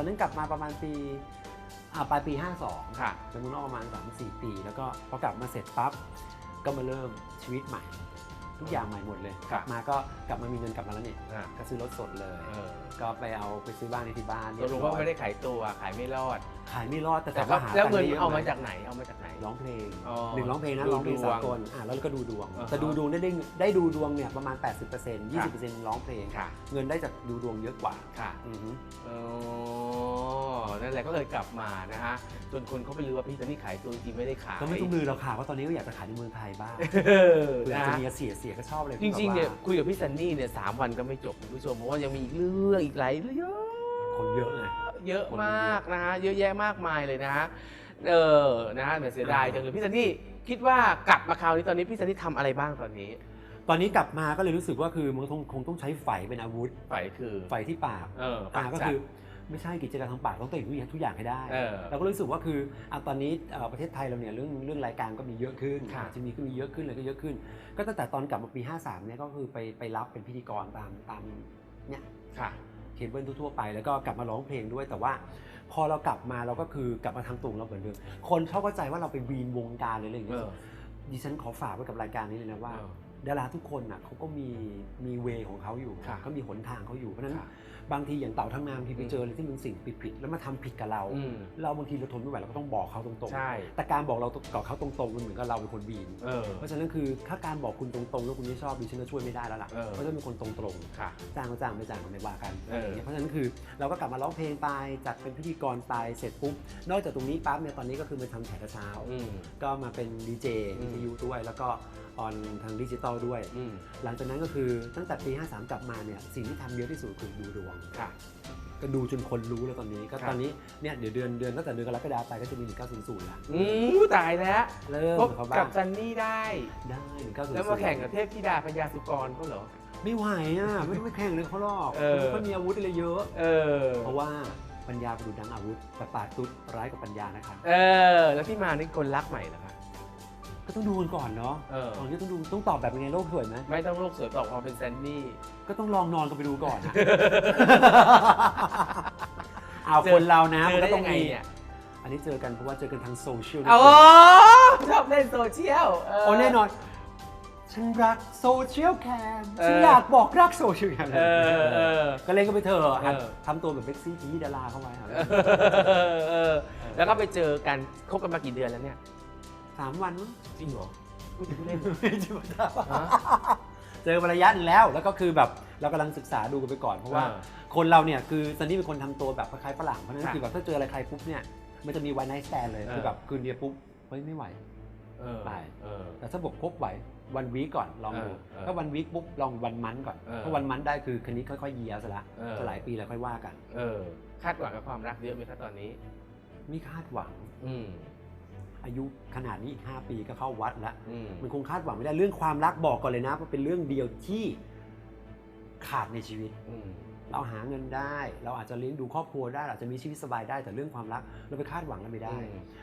ตอนนั้นกลับมาประมาณปีอ่าปลายปี 52ค่ะไปเมืองนอกประมาณ3-4 ปี แล้วก็พอกลับมาเสร็จปั๊บก็มาเริ่มชีวิตใหม่ ทุกอย่างใหม่หมดเลยครับมาก็กลับมามีเงินกลับมาแล้วนี่อะก็ซื้อรถสดเลย เออก็ไปเอาไปซื้อบ้านในที่บ้านตกลงว่าไม่ได้ขายตัวขายไม่รอด ขายไม่รอดแต่แต่แต่ก็ว่าหาแล้วเงินตัค์ได้ยะเอามาไหจากไหนเอามาจากไหน ร้องเพลงอ๋อหนึ่งร้องเพลงนะดูร้องเพลงดวงสากลอะแล้วก็ดูดวง อ่าฮะแต่ดูดวงได้ได้ได้ดูดวงเนี่ยประมาณ 80% 20%ร้องเพลงค่ะ เงินได้จากดูดวงเยอะกว่าค่ะอือฮึ อ๋อ นั่นแหละก็เลยกลับมานะฮะจนคนเขาไปรู้ว่าพี่ตอนนี้ขายตัวจริงๆไม่ได้ขาย ก็ไม่ต้องลือหรอกค่ะว่าตอนนี้ก็อยากจะขายในเมืองไทยบ้างเออเผื่อนะจะฮะมีเสียเสียก็ชอบเลยจริงๆเนี่ยแบบว่าคุยกับพี่ซันนี่เนี่ยสามวันก็ไม่จบคุณผู้ชมเพราะว่ายังมีอีกเรื่องอีกหลายเรื่องคนเยอะไงเยอะมากนะฮะเยอะแยะมากมายเลยนะฮะเออนะฮะแต่เสียดายจังเลยพี่ซันนี่คิดว่ากลับมาคราวนี้ตอนนี้พี่ซันนี่ทำอะไรบ้างตอนนี้ตอนนี้กลับมาก็เลยรู้สึกว่าคือมันคงคงต้องใช้ไฟเป็นอาวุธไฟคือไฟที่ปากเอออ่าปากก็จัดคือ ไม่ใช่กิจการทางปากต้องเตะทุกอย่างทุกอย่างให้ได้เออ เราก็รู้สึกว่าคืออะตอนนี้เอ่อประเทศไทยเราเนี่ยเรื่องเรื่องรายการก็มีเยอะขึ้นค่ะ อาจจะมีก็มีเยอะขึ้นเลยก็เยอะขึ้น ก็ตั้งแต่ตอนกลับมาปี 53เนี่ยก็คือไปไปรับเป็นพิธีกรตามตามเนี่ย ค่ะ เคเบิลทั่วๆไปแล้วก็กลับมาร้องเพลงด้วยแต่ว่า พอเรากลับมาเราก็คือกลับมาทางตรงเราเหมือนเดิมคนเขาเข้าใจว่าเราไปวีนวงการเลยอะไรอย่างเอเงี้ยอดิฉันขอฝากไว้กับรายการนี้เลยนะว่า เออ ดาราทุกคนน่ะเขาก็มีมีเวของเขาอยู่ค่ะเขามีหนทางเขาอยู่เพราะฉะนั้นค่ะบางทีอย่างเต่าทั้งนามที่ไปอืมเจออะไรที่มันสิ่งผิดๆแล้วมาทำผิดกับเรา อืม เราบางทีเราทนไม่ไหวเราก็ต้องบอกเขาตรงใช่ ๆ แต่การบอกเรากับเขาตรงๆมันเหมือนกับเราเป็นคนบีน เออ เพราะฉะนั้นคือถ้าการบอกคุณตรงๆแล้วคุณไม่ชอบดิฉันก็ช่วยไม่ได้แล้วล่ะเออ เพราะฉะนั้นเป็นคนตรงค่ะ ๆจ้างก็จ้างไม่จ้างก็ไม่ว่ากันเอออ ย่างเงี้ยเพราะฉะนั้นคือเราก็กลับมาร้องเพลงไปจัดเป็นพิธีกรไปเสร็จปุ๊บนอกจากตรงนี้ปั๊บเนี่ยตอนนี้ก็คือมาทำแฉกระเช้า อืม ก็มาเป็นดีเจอืม วิทยุด้วย แล้วก็ ออนทางดิจิตอลด้วย อืมหลังจากนั้นก็คือตั้งแต่ปี 53 กลับมาเนี่ยสิ่งที่ทำเยอะที่สุดคือดูดวง ค่ะ ก็ดูจนคนรู้แล้วตอนนี้ ก็ครับ ตอนนี้เนี่ยเดี๋ยวเดือนเดือนตั้งแต่เดือนกรกฎาคมไปก็จะมี 1900ละอืมตายแล้วเริ่มพบเขากับ้าบงซันนี่ได้ ได้1900 แล้วมาแข่งกับเทพธิดาพญาสุกรก็เหรอ ไม่ไหวอะ ไม่ต้องไปแข่งเลยเขาหรอกเออ เขามีอาวุธอะไรเยอะ เออ เพราะว่าปัญญาประดุจดังอาวุธแต่ปราดตุ๊ดร้ายกว่าปัญญานะคะ เออ แล้วที่มานี่คนรักใหม่เหรอคะ ก็ต้องดูกันก่อนเนาะเออ ตอนนี้ต้องดูต้องตอบแบบเป็นไงโลกสวยไหมไม่ต้องโลกสวยตอบความเป็นแซนนี่ ก็ต้องลองนอนกันไปดูก่อนนะเอาคนเรานะเจมัอนได้ก็ต้อยังงไงมีเนี่ยอันนี้เจอกันเพราะว่าเจอกันทางโซเชียลอ๋อชอบเล่นโซเชียลเโอ้แน่นอน ฉันรักโซเชียลแคมเออ ฉันอยากบอกรักโซเชียลแคมเออเออ ก็เล่นก็ไปเถอะเออ ทำตัวแบบเบ็กซี่ทีดาราเข้าไว้ครับเออเออ แล้วก็ไปเจอกันคบกันมากี่เดือนแล้วเนี่ย สามวันมั้งจริงเหรอพูดถึงเล่นไม่ใช่ว่าฮะเจอมาระยะหนึงแล้วแล้วก็คือแบบเรากำลังศึกษาดูกันไปก่อนเพราะว่าเออคนเราเนี่ยคือซันนี่เป็นคนทำตัวแบบคล้ายๆฝรั่งเพราะฉะนั้นค่ะคือแบบถ้าเจออะไรใครปุ๊บเนี่ยมันจะมีวันไนท์สแตนเลยเออคือแบบคืนเดียวปุ๊บเฮ้ยไม่ไหวเออไปเออ แต่ถ้าบอกคบไหววันวีก่อนลองดูเออเออถ้าวันวีปุ๊บลองวันมันก่อนเออ ถ้าวันมันได้คือคันนี้ค่อยๆเยียร์ซะละเออจะหลายปีแล้วค่อยว่ากัน เออ คาดหวังกับความรักเยอะไหมคะตอนนี้ ไม่คาดหวัง อืม อายุขนาดนี้อีก5ปีก็เข้าวัดแล้วอืมมันคงคาดหวังไม่ได้เรื่องความรักบอกก่อนเลยนะว่าเป็นเรื่องเดียวที่ขาดในชีวิต อืมเราหาเงินได้ เราอาจจะเลี้ยงดูครอบครัวได้เราอาจจะมีชีวิตสบายได้แต่เรื่องความรักเราไปคาดหวังกันไม่ได้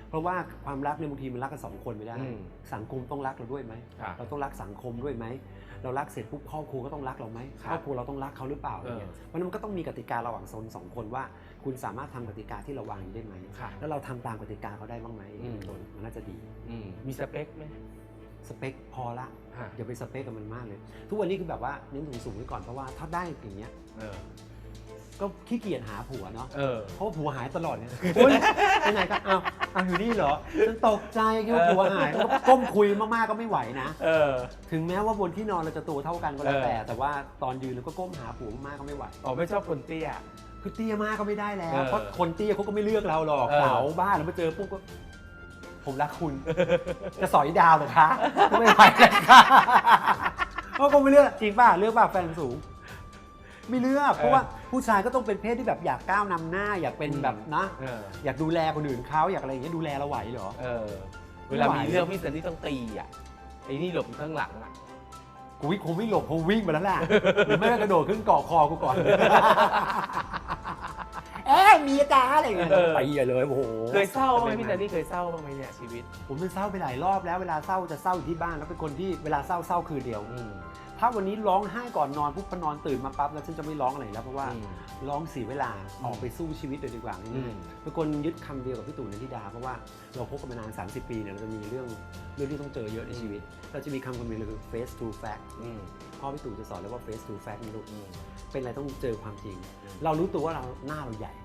เพราะว่าความรักเนี่ยบางทีมันรักกันสองคนไม่ได้ อืม สังคมต้องรักเราด้วยไหมค่ะ เราต้องรักสังคมด้วยไหม เรารักเสร็จปุ๊บครอบครัวก็ต้องรักเราไหมครับครอบครัวเราต้องรักเขาหรือเปล่าอะไรเงี้ยเออเพราะฉะนั้นมันก็ต้องมีกติการะหว่างโซนสองคนว่า คุณสามารถทำกติกาที่เราวางอยู่ได้ไหมค่ะแล้วเราทำตามกติกาเขาได้บ้างไหมอืมต้นมันน่าจะดีอืมมีสเปคไหมสเปคพอละฮะอย่าไปสเปคกับมันมากเลย ทุกวันนี้คือแบบว่าเน้นสูงๆไว้ก่อนเพราะว่าถ้าได้อย่างเงี้ยเออก็ขี้เกียจหาผัวเนาะเออเพราะว่าผัวหายตลอดเนี่ยคุณไปไหนกันอ้าวอ้าวอยู่นี่เหรอฉันตกใจคิดว่าผัวหายแล้วก็ก้มคุยมากๆก็ไม่ไหวนะเออถึงแม้ว่าบนที่นอนเราจะตัวเท่ากันก็แล้วเออแต่ แต่ว่าตอนยืนเราก็ก้มหาผัวมากๆก็ไม่ไหวอ๋อไม่ชอบคนเตี้ย คือเตี้ยมากก็ไม่ได้แล้เอวอเพราะคนเตี้ยเขาก็ไม่เลือกเราหรอกเออเสาบ้านเรามาเจอปุ๊บก็ ผมรักคุณ จะสอยดาวเหรอคะไม่ไหวเลยค่ะเขาก็ไม่เลือกจริงป่ะเลือกป่ะแฟนสูง ไม่เลือกเพราะว่าผู้ชายก็ต้องเป็นเพศที่แบบอยากก้าวนำหน้า อยากเป็นแบบนะ เอออยากดูแลคนอื่นเขาอยากอะไรอย่างเงี้ยดูแลเราไหวเหรอ เออ เวลามีเรื่องพี่สันนี่ต้องตีอะไอ้นี่หลบอยู่ข้างหลังอะ กูวิ่งคงวิ่งหลบคงวิ่งไปแล้วแหละหรือไม่ก็กระโดดขึ้นเกาะคอกูก่อนเอ๊ะ มีอาการอะไรอย่างเงี้ยเออ ไปใหญ่เลยโอ้โหเคยเศร้าบ้างไหมพี่สันนี่เคยเศร้าบ้างไหมเนี่ยชีวิต ผมเป็นเศร้าไปหลายรอบแล้วเวลาเศร้าจะเศร้าอยู่ที่บ้านแล้วเป็นคนที่เวลาเศร้าเศร้าคืนเดียวอืมถ้าวันนี้ร้องไห้ก่อนนอนปุ๊บพอนอนตื่นมาปั๊บแล้วฉันจะไม่ร้องอะไรแล้วเพราะว่าอืม ร้องเสียเวลาออกไปสู้ชีวิตเลยดีกว่าอืง่ายม ๆเป็นคนยึดคำเดียวกับพี่ตู่นันทิดาเพราะว่าเราคบกันมานาน 30 ปีเนี่ยเราจะมีเรื่องเรื่องที่ต้องเจอเยอะในชีวิต เราจะมีคำคำหนึงเลยคือ face to fact อืมพ่อพี่ตู่จะสอนเลยว่า face to fact นี่ลูก อืม เป็นอะไรต้องเจอความจริงอืมเรารู้ตัวว่าเราหน้าเราใหญ่อืม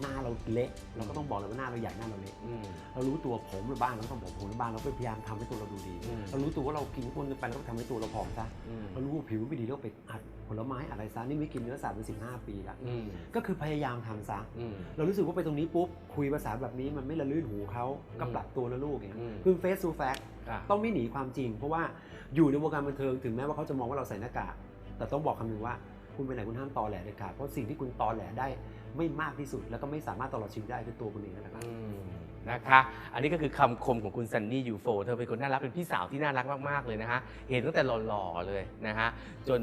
หน้าเราเละเราก็ต้องบอกเลยว่าหน้าเราใหญ่หน้าเราเละอืมเรารู้ตัวผมหรือบ้านเราก็ต้องบอกผมหรือบ้านเราก็พยายามทำให้ตัวเราดูดีอืมเรารู้ตัวว่าเรากินอ้วนเกินไปเราก็ทำให้ตัวเราผอมซะอืมเรารู้ว่าผิวไม่ดีเราก็ไปอัดผลไม้อะไรซะนี่ไม่กินเนื้อสัตว์มาสิบห้าปีแล้วอืมก็คือพยายามทำซะอืมเรารู้สึกว่าไปตรงนี้ปุ๊บคุยภาษาแบบนี้มันไม่ละลื่นหูเขาก็อืมปรับตัวนะลูกอย่างเงี้ยอืมคือ face to fact ค่ะต้องไม่หนีความจริง เพราะว่าอยู่ในวงการบันเทิงถึงแม้ว่าเขาจะมองว่าเราใส่หน้ากากแต่ต้องบอกคำหนึงว่าคุณไปไหนคุณห้ามตอแหลเด็ดขาดเพราะสิ่งที่คุณตอแหลได้ ไม่มากที่สุด แล้วก็ไม่สามารถตลอดชีวิตได้คือตัวคุณเองนั่นแหละครับอืมนะคะ อันนี้ก็คือคำคมของคุณซันนี่ยูโฟเธอเป็นคนน่ารักเป็นพี่สาวที่น่ารักมากๆเลยนะฮะ เห็นตั้งแต่หล่อๆเลยนะฮะ จน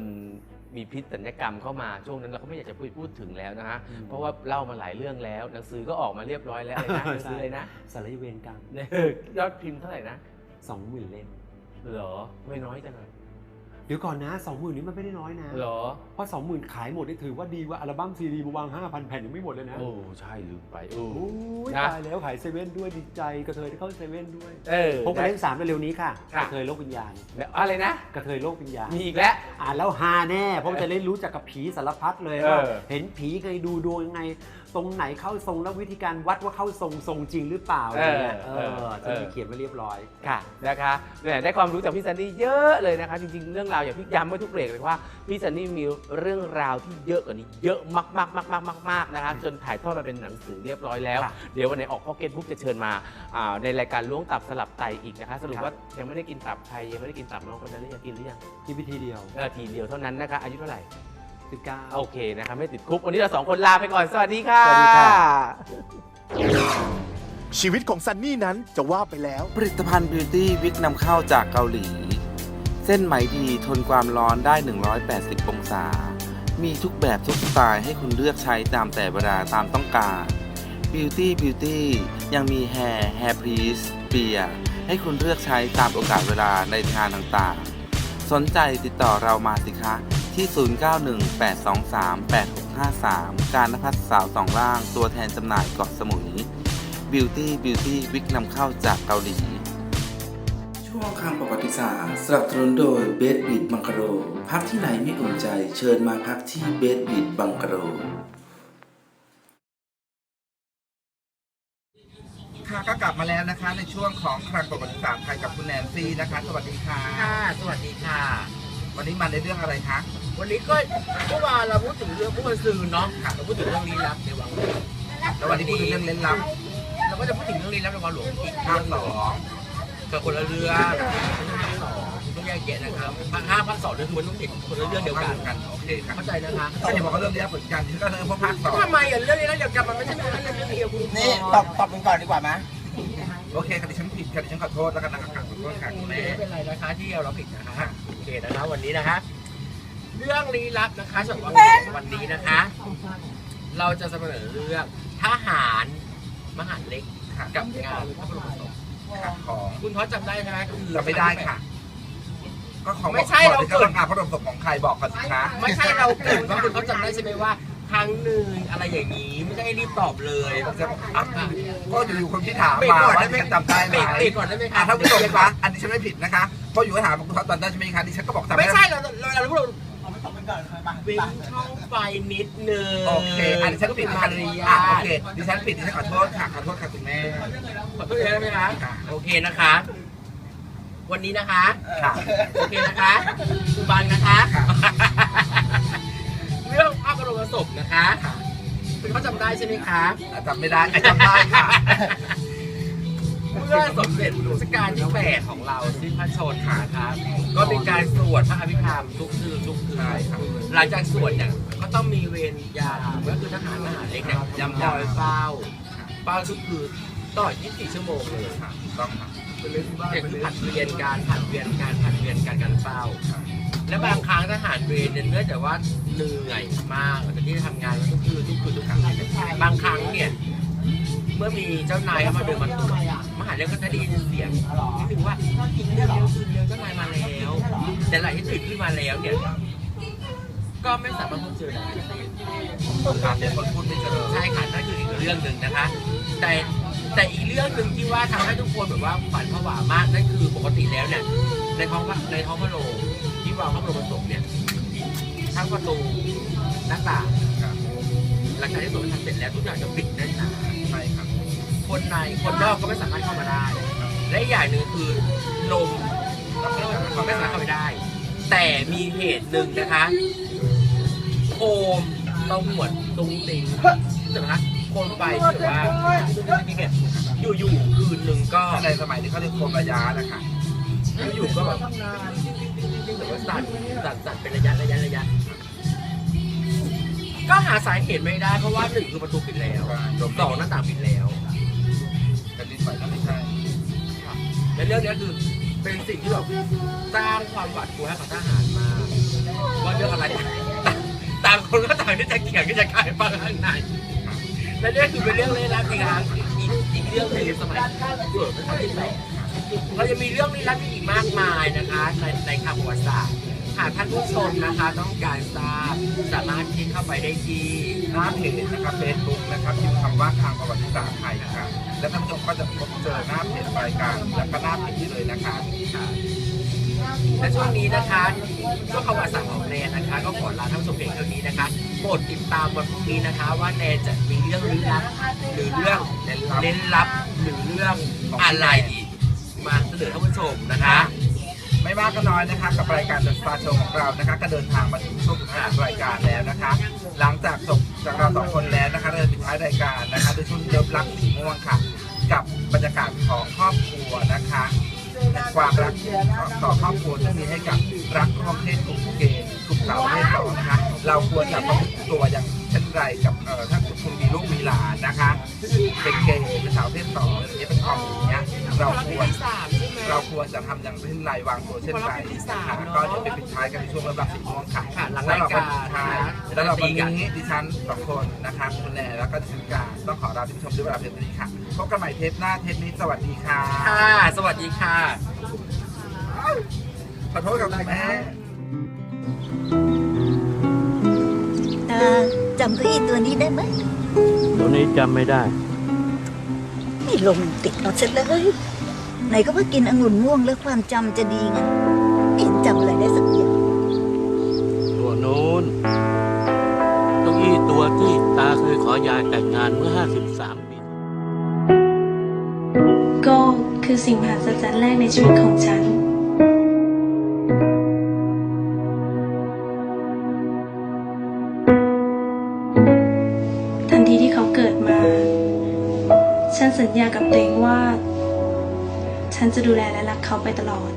มีพิษสัญญกรรมเข้ามาช่วงนั้นเราก็ไม่อยากจะพูดพูดถึงแล้วนะฮะ อืม เพราะว่าเล่ามาหลายเรื่องแล้ว หนังสือก็ออกมาเรียบร้อยแล้วเลยนะหนังสือเลยนะสารยเวรกรรมเนี่ยยอดพิมพ์เท่าไหร่นะสองหมื่นเล่มเหรอไม่น้อยจังเลย เดี๋ยวก่อนนะสองหมื่นนี้มันไม่ได้น้อยนะเหรอ เพราะสองหมื่นขายหมดนี่ถือว่าดีกว่าอัลบั้มซีดีมาวางห้าพันแผ่นยังไม่หมดเลยนะ โอ้ใช่ลืมไปโอ้โอ้ยนะตายแล้วขายเซเว่นด้วยดีใจกระเทยที่เข้าเซเว่นด้วยเออ พบกันเล่มสามเร็วๆนี้ค่ะค่ะ กระเทยโลกวิญญาณแล้วอะไรนะ กระเทยโลกวิญญาณมีอีกแล้ว อ่านแล้วฮาแน่เพราะมันจะได้รู้จักกับผีสารพัดเลยเออว่าเห็นผีไงดูดวงยังไง ตรงไหนเข้าทรงแล้ววิธีการวัดว่าเข้าทรงทรงจริงหรือเปล่าอะไรเงี้ยเออ จะมีเขียนไว้เรียบร้อย ค่ะนะคะแหมได้ความรู้จากพี่ซันนี่เยอะเลยนะคะ จริงๆ เรื่องราวอย่างพี่ย้ำไว้ทุกเบรกเลยว่าพี่ซันนี่มีเรื่องราวที่เยอะกว่านี้เยอะมากมากมากมากมากมากๆนะคะจนถ่ายทอดมาเป็นหนังสือเรียบร้อยแล้วครับเดี๋ยววันไหนออกพ็อกเก็ตบุ๊กจะเชิญมาอ่าในรายการล้วงตับสลับไตอีกนะคะ สรุปครับว่ายังไม่ได้กินตับใครยังไม่ได้กินตับน้องคนนั้นหรือยังกินหรือยังกินวิธีเดียว เออทีเดียวเท่านั้นนะคะอายุเท่าไหร่ สิบเก้าโอเคนะคะไม่ติดคุก วันนี้เราสองคนลาไปก่อน สวัสดีค่ะสวัสดีค่ะ ชีวิตของซันนี่นั้นจะว่าไปแล้ว ผลิตภัณฑ์บิวตี้วิกนำเข้าจากเกาหลี เส้นไหมดีทนความร้อนได้ 180 องศา มีทุกแบบทุกสไตล์ให้คุณเลือกใช้ตามแต่เวลาตามต้องการ Beauty Beauty ยังมี Hair Hair Please เปียให้คุณเลือกใช้ตามโอกาสเวลาในงานต่างๆ สนใจติดต่อเรามาสิคะ ที่ 0918238653 การนภัสสาวสองล่าง ตัวแทนจำหน่ายเกาะสมุย Beauty Beauty วิกนำเข้าจากเกาหลี ช่วงคำประวัติศาสตร์สนับสนุนโดยเบสบิดบังกะโรพักที่ไหนไม่อุ่นใจ เชิญมาพักที่เบสบิดบังกะโรค่ะก็กลับมาแล้วนะคะในช่วงของคลังประวัติศาสตร์ไทยกับคุณแนนซี่นะคะ สวัสดีค่ะ ค่ะ สวัสดีค่ะ วันนี้มาในเรื่องอะไรคะ วันนี้ก็เมื่อวานเราพูดถึงเรื่องผู้บันซือเนาะเราพูดถึงเรื่องลี้ลับในวังหลวงแล้ววันนี้พูดถึงเรื่องเล่นลับเราก็จะพูดถึงเรื่องลี้ลับในวังหลวงอีกภาคสองกับคนละเรื่องภาคสองคุณต้องแยกแยะนะครับภาคห้าภาคสองเรื่องมันต้องติดคนละเรื่องเดียวกันกันโอเคค่ะเข้าใจนะคะก็จะบอกว่าเรื่องนี้เหมือนกันที่ก็เรื่องพวกภาคสองทำไมอะเรื่องนี้แล้วเดียวกันมันไม่ใช่เรื่องเรื่องเดียวคุณนี่ตอบตอบกันก่อนดีกว่าไหมโอเคค่ะดิฉันผิดค่ะดิฉันขอโทษแล้วกันนะคะข อโทษค่ะคุณแม่ไม่เป็นไรนะคะที่เราผิดนะคะโอเคนะคะวันนี้นะคะ เรื่องลี้ลับนะคะสำหรับวันนี้นะคะ เราจะเสนอเรื่องทหารมหาดเล็กค่ะกับงานพระบรมศพของคุณท็อตจำได้ใช่ไหมคือจำไม่ได้ค่ะ ก็ของไม่ใช่บอกเราดิเกิก็ดต้องการพระบรมศพของใครบอกก่อนสิคะไม่ใช่เราเกิดว่าคุณท็อตจำได้ใช่ไหมว่า ครั้งหนึ่งอะไรอย่างนี้ไม่ใช่รีบตอบเลยจะอะก็อยู่ๆคนที่ถามเบรกมาก่อนว่าได้ไหมดิฉันจำได้ไหมเบรกเบรกก่อนได้ไหมคอะรับท่านผู้ชมคะอันนี้ฉันไม่ผิดนะคะเพราะอยู่ที่ถามคุณท็อปตอนได้ใช่ไหมคะดิฉันก็บอกจำไม่ได้ใช่เราเราเราพูดวิ่งช่องไฟนิดนึงโอเค อันนี้ฉันผิดมาค่ะริอะยาโอเคดิฉันผิดดิฉันขอโทษค่ะขอโทษค่ะคุณแม่ขอโทษได้ไหมคะโอเคนะคะวันนี้นะคะค่ะโอเคนะคะคุณบังนะคะเรื่ องพระบรมศพนะคะคุณเขาจำได้ใช่ไหมคะจำไม่ได้ไอ้จำได้ค่ะ เมื่อสมเด็จรัชกาลที่แปดของเราสิ้นพระชนม์นะครับก็เป็นการสวดพระอภิธรรมทุกคืนทุกคืนใช่ครับหลังจากสวดเนี่ยก็ต้องมีเวรยามก็คือทหารทหารเล็กเนี่ยยำคอยเฝ้าเฝ้าทุกคืนตลอด24 ชั่วโมงเลยค่ะถูกต้องค่ะเนี่ยคือผัดเวียนการผัดเวียนการผัดเวียนการการเฝ้า และบางครั้งทหารเวรเนี่ยเนื่องจากว่าเหนื่อยมากหลังจากที่ทำงานมาทุกคืนทุกคืนทุกคืนบางครั้งเนี่ยเมื่อมีเจ้านายเข้ามาเดินมาตรวจมหาเรื่องก็จะได้ยินเสียงนิดนึงว่ากินเร็วเร็วกินเร็วเจ้านายมาแล้ว แต่หลังที่ตื่นขึ้นมาแล้วเนี่ยก็ไม่สามารถพบเจอได้การเป็นคนพูดไม่เจอใช่ค่ะนั่นคืออีกเรื่องหนึ่งนะคะ แต่แต่อีกเรื่องหนึ่งที่ว่าทำให้ทุกคนแบบว่าฝันผวามากนั่นคือปกติแล้วเนี่ยในท้องในท้องพระโรง ที่วางพระบรมศพเนี่ยทั้งประตูหน้าต่างหลังจากที่สวดทำเสร็จแล้วทุกอย่างจะปิดแน่นหนาใช่ครับ คนในคนนอกก็ไม่สามารถเข้ามาได้ และอีกอย่างหนึ่งคือลมเขาไม่สามารถเข้าไปได้ แต่มีเหตุหนึ่งนะคะโคมตำรวจตุงติงใช่ไหมคะโคมไฟที่แบบว่าเนี่ยอยู่ๆคืนหนึ่งก็ถ้าในสมัยนี้เขาเรียกโคมระยะนะคะอยู่ๆก็แบบแบบ ว่าสั่นสั่นสั่นเป็นระยะระยะระยะ ก็หาสาเหตุไม่ได้ เพราะว่าหนึ่งคือประตูปิดแล้วสองหน้าต่างปิดแล้วแต่ดินไหวก็ไม่ใช่และเรื่องเนี้ยคือเป็นสิ่งที่แบบสร้างความหวาดกลัวให้กับทหารมากว่าเรื่องอะไรต่างคนก็ต่างที่จะเขียนที่จะขายฟังข้างในและเนี่ยคือเป็นเรื่องเล่นลับอีกครั้งอีกอีกเรื่องหนึงในสมัยเกิดเป็นครั้งที่แปด เราจะมีเรื่องลี้ลับอีกมากมายนะคะในในทางประวัติศาสตร์หากท่านผู้ชมนะคะต้องการทราบสามารถคลิกเข้าไปได้ที่หน้าเพจนะครับเฟซบุ๊กนะครับพิมพ์คำว่าทางประวัติศาสตร์ไทยครับและท่านผู้ชมก็จะพบเจอหน้าเพจรายการแล้วก็หน้าเพจนี้เลยนะครับและช่วงนี้นะคะช่วงประวัติศาสตร์ของแนนนะคะ ก็ขอลาท่านผู้ชมเพียงเท่านี้นะคะโปรดติดตามวันพรุ่งนี้นะคะ ว่าแนนจะมีเรื่องลึกลับหรือเรื่องเล่นลับหรือเรื่องอะไรอี มาเสนอท่านผู้ชมนะคะ ไม่มากก็น้อยนะคะกับรายการ The Star Show ของเรานะคะ ก็เดินทางมาถึงช่วงสุดท้ายของรายการแล้วนะคะ หลังจากจบจากเราสองคนแล้วนะคะเราจะปิดท้ายรายการนะคะด้วยช่วงเลิฟรักสีม่วงค่ะ กับบรรยากาศของครอบครัวนะคะความรักต่อครอบครัวที่มีให้กับรักร่วมเพศกลุ่มเกย์กลุ่มสาวเพศสองนะคะ เราควรจะประพฤติตัวอย่างเช่นไรกับเอ่อถ้าคุณมีลูกมีหลานนะคะ เป็นเกย์เป็นสาวเพศสองออย่างเงี้ยเป็นทอมอย่าง เงี้ยเราควรเราควรจะทำอย่างเช่นไรวางตัวเช่นไรนะคะก็จะไปปิดท้ายกันในช่วงระดับสีม่วงค่ะค่ะหลังรายการใช่แล้วเราวันนี้ดิฉันสองคนนะคะคุณแนนแล้วก็ดิฉันการต้องขอลาท่านผู้ชมด้วยเวลาเพียงเท่านี้ค่ะพบกันใหม่เทปหน้าเทปนี้สวัสดีค่ะค่ะสวัสดีค่ะขอโทษกับคุณแม่ตาจำเก้าอี้ตัวนี้ได้ไหมตัวนี้จำไม่ได้ ไม่ลงติดเอาเสร็จเลย ไหนก็ว่ากินองุ่นม่วงแล้วความจำจะดีไงไม่เห็นจำอะไรได้สักอย่างตัวโน้นเก้าอี้ตัวที่ตาเคยขอยายแต่งงานเมื่อ 53 ปีก็คือสิ่งมหัศจรรย์แรกในชีวิตของฉัน ทันทีที่เขาเกิดมา ฉันสัญญากับตัวเองว่า ฉันจะดูแลและรักเขาไปตลอด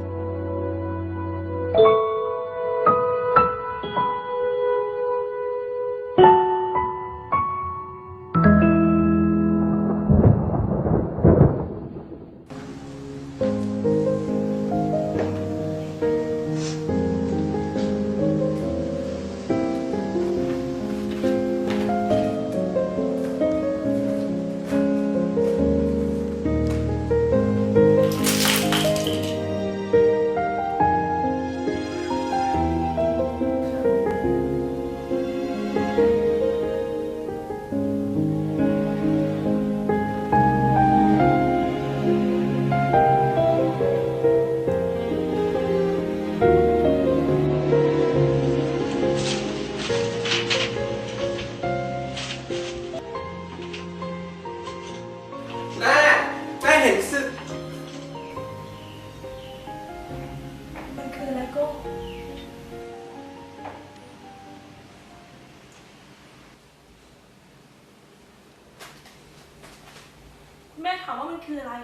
คืออะไร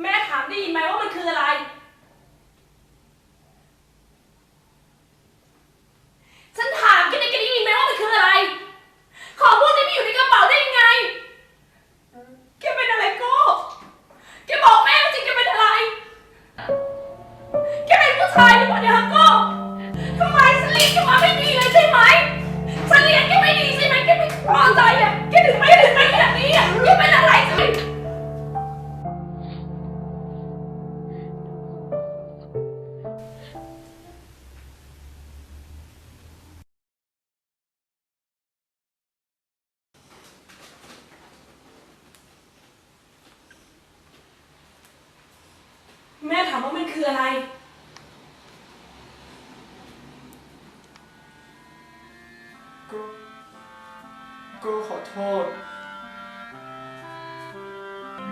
แม่ถามได้ยินไหมว่ามันคืออะไร ฉันถามแกได้แกได้ยินไหมว่ามันคืออะไร ของพวกนี้ไม่อยู่ในกระเป๋าได้ยังไง แกเป็นอะไรโก็แกบอกแม่ว่าจริงแกเป็นอะไร แกเป็นผู้ชายหรือเปล่าเนี่ยโก็ทำไมฉันเรียกแกมาไม่ดี โทษ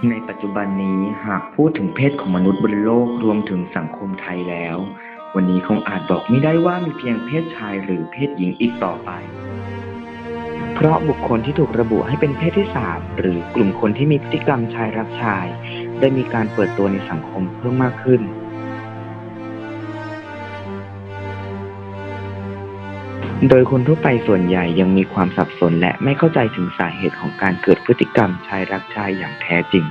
ในปัจจุบันนี้หากพูดถึงเพศของมนุษย์บนโลกรวมถึงสังคมไทยแล้ว วันนี้คงอาจบอกไม่ได้ว่ามีเพียงเพศชายหรือเพศหญิงอีกต่อไป เพราะบุคคลที่ถูกระบุให้เป็นเพศที่สามหรือกลุ่มคนที่มีพฤติกรรมชายรักชาย ได้มีการเปิดตัวในสังคมเพิ่มมากขึ้น โดยคนทั่วไปส่วนใหญ่ยังมีความสับสนและไม่เข้าใจถึงสาเหตุของการเกิดพฤติกรรมชายรักชายอย่างแท้จริง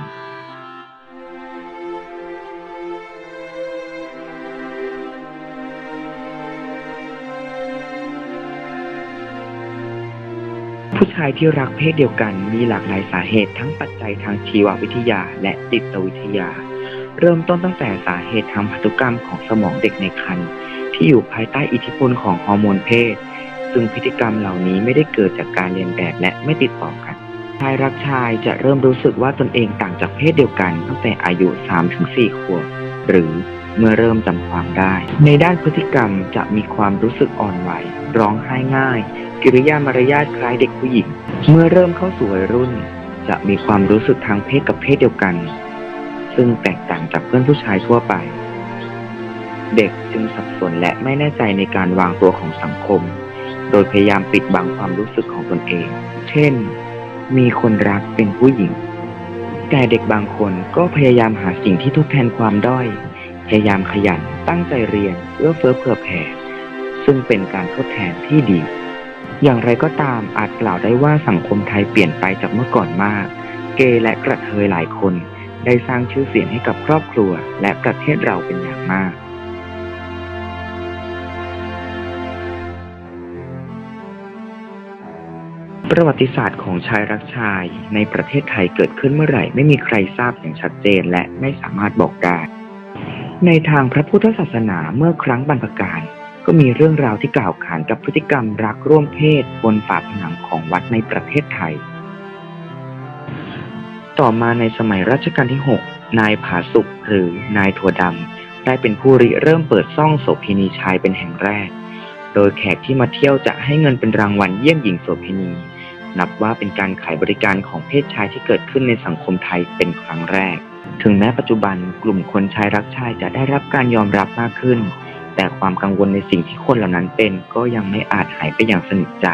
ผู้ชายที่รักเพศเดียวกันมีหลากหลายสาเหตุทั้งปัจจัยทางชีววิทยาและจิตวิทยา เริ่มต้นตั้งแต่สาเหตุทางพันธุกรรมของสมองเด็กในครรภ์ที่อยู่ภายใต้อิทธิพลของฮอร์โมนเพศ ซึ่งพฤติกรรมเหล่านี้ไม่ได้เกิดจากการเรียนแบบและไม่ติดต่อกัน ชายรักชายจะเริ่มรู้สึกว่าตนเองต่างจากเพศเดียวกันตั้งแต่อายุ 3-4 ขวบ หรือเมื่อเริ่มจำความได้ ในด้านพฤติกรรมจะมีความรู้สึกอ่อนไหว ร้องไห้ง่าย กิริยามารยาทคล้ายเด็กผู้หญิง เมื่อเริ่มเข้าสู่วัยรุ่น จะมีความรู้สึกทางเพศกับเพศเดียวกัน ซึ่งแตกต่างจากเพื่อนผู้ชายทั่วไป เด็กจึงสับสนและไม่แน่ใจในการวางตัวของสังคม โดยพยายามปิดบังความรู้สึกของตนเอง เช่น มีคนรักเป็นผู้หญิง แต่เด็กบางคนก็พยายามหาสิ่งที่ทดแทนความด้อย พยายามขยันตั้งใจเรียนเอื้อเฟื้อเผื่อแผ่ ซึ่งเป็นการทดแทนที่ดี อย่างไรก็ตามอาจกล่าวได้ว่าสังคมไทยเปลี่ยนไปจากเมื่อก่อนมาก เกย์และกระเทยหลายคน ได้สร้างชื่อเสียงให้กับครอบครัว และประเทศเราเป็นอย่างมาก ประวัติศาสตร์ของชายรักชายในประเทศไทยเกิดขึ้นเมื่อไหร่ไม่มีใครทราบอย่างชัดเจนและไม่สามารถบอกได้ ในทางพระพุทธศาสนาเมื่อครั้งบรรพกาลก็มีเรื่องราวที่กล่าวขานกับพฤติกรรมรักร่วมเพศบนฝาผนังของวัดในประเทศไทย ต่อมาในสมัยรัชกาลที่ 6 นายผาสุกหรือนายถั่วดำได้เป็นผู้ริเริ่มเปิดซ่องโสเภณีชายเป็นแห่งแรก โดยแขกที่มาเที่ยวจะให้เงินเป็นรางวัลเยี่ยมหญิงโสเภณี นับว่าเป็นการขายบริการของเพศชายที่เกิดขึ้นในสังคมไทยเป็นครั้งแรก ถึงแม้ปัจจุบันกลุ่มคนชายรักชายจะได้รับการยอมรับมากขึ้น แต่ความกังวลในสิ่งที่คนเหล่านั้นเป็นก็ยังไม่อาจหายไปอย่างสนิทใจ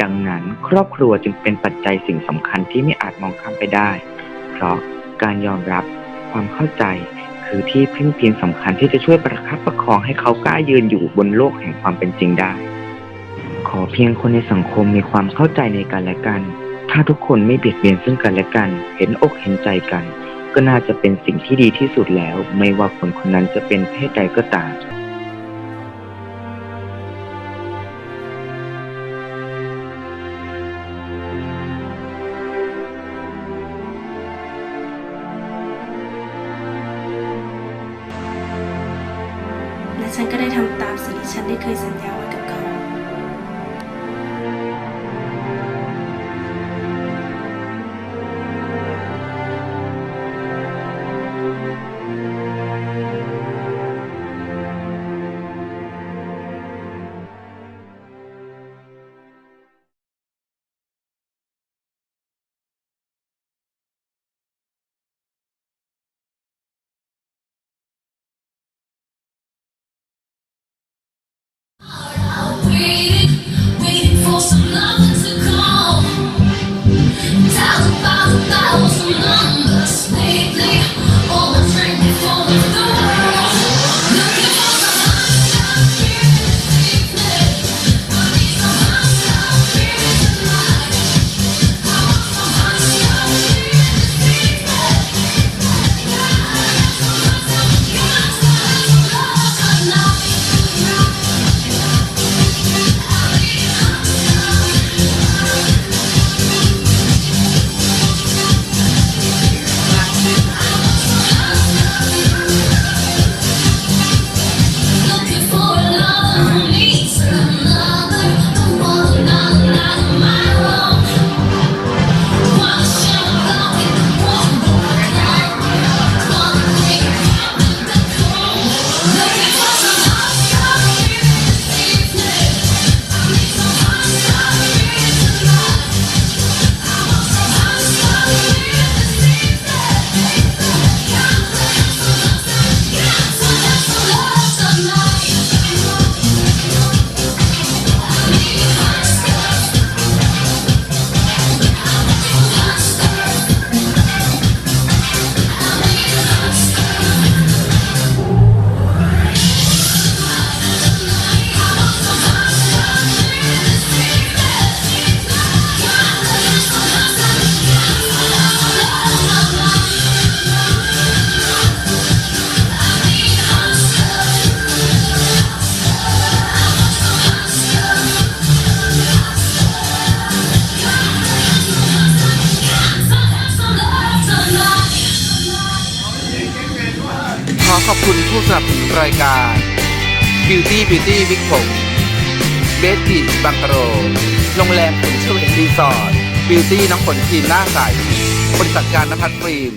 ดังนั้นครอบครัวจึงเป็นปัจจัยสิ่งสำคัญที่ไม่อาจมองข้ามไปได้ เพราะการยอมรับความเข้าใจคือที่พึ่งพิงสำคัญที่จะช่วยประคับประคองให้เขากล้ายืนอยู่บนโลกแห่งความเป็นจริงได้ ขอเพียงคนในสังคมมีความเข้าใจในกันและกัน ถ้าทุกคนไม่เบียดเบียนซึ่งกันและกัน เห็นอกเห็นใจกัน ก็น่าจะเป็นสิ่งที่ดีที่สุดแล้ว ไม่ว่าคนคนนั้นจะเป็นเพศใดก็ตามและฉันก็ได้ทำตามสิ่งที่ฉันได้เคยสัญญาไว้กับเขา นับสนุนรายการ Beauty Beauty วิกผมเบสกีบังกโรโรงแรมผลเชเวตรีสอร์ท Beauty น้องผลทีมหน้าใสบริษัทการนภัทรฟิล์ม